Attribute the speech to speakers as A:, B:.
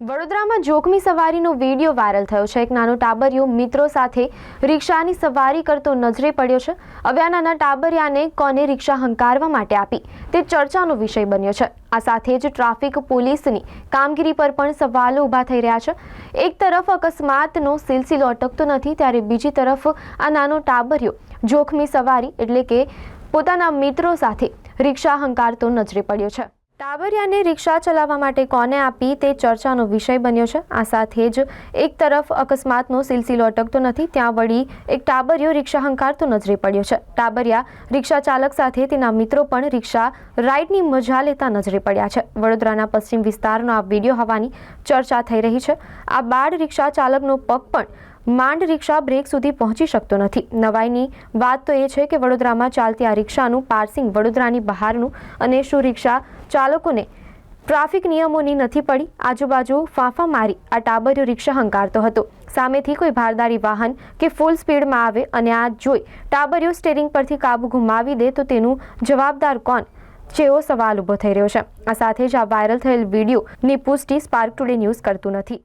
A: વડોદરામાં જોખમી સવારીનો video viral થયો છે. એક નાનો ટાબરિયો મિત્રો સાથે રિક્ષાની સવારી કરતો નજરે પડ્યો છે. હવે આ નાના ટાબરિયાને કોને રિક્ષા હંકારવા માટે આપી? તે ચર્ચાનો વિષય બન્યો છે. આ સાથે જ ટ્રાફિક પોલીસની કામગીરી પર પણ સવાલો ઊભા થઈ રહ્યા છે. એક તરફ અકસ્માતનો સિલસિલો અટકતો નથી, ત્યારે બીજી તરફ આ નાનો ટાબરિયો જોખમી સવારી એટલે કે પોતાના મિત્રો સાથે રિક્ષા હંકારતો નજરે પડ્યો છે. ટાબરિયાને રિક્ષા ચલાવવા માટે કોને આપી તે ચર્ચાનો વિષય બન્યો છે. આ સાથે જ એક તરફ અકસ્માતનો સિલસિલો અટકતો નથી, ત્યાં વળી એક ટાબરિયો રિક્ષા હંકારતો નજરે પડ્યો છે. ટાબરિયા રિક્ષા ચાલક સાથે તેના મિત્રો પણ રિક્ષા રાઇડની મજા લેતા નજરે પડ્યા છે. વડોદરાના પશ્ચિમ વિસ્તારનો આ વીડિયો હોવાની ચર્ચા થઈ રહી છે. આ બાળ રિક્ષા ચાલકનો પગ પણ માંડ રિક્ષા બ્રેક સુધી પહોંચી શકતો નથી. નવાઈની વાત તો એ છે કે વડોદરામાં ચાલતી આ રિક્ષાનું પાર્સિંગ વડોદરાની બહારનું અને શું રિક્ષા ચાલકોને ટ્રાફિક નિયમોની નથી પડી. આજુબાજુ ફાંફા મારી આ ટાબરિયો રિક્ષા હંકારતો હતો. સામેથી કોઈ ભારદારી વાહન કે ફૂલ સ્પીડમાં આવે અને આ જોઈ ટાબરિયો સ્ટેરિંગ પરથી કાબુ ગુમાવી દે તો તેનું જવાબદાર કોણ? જેવો સવાલ ઊભો થઈ રહ્યો છે. આ સાથે જ આ વાયરલ થયેલ વિડીયોની પુષ્ટિ સ્પાર્ક ટુડે ન્યૂઝ કરતું નથી.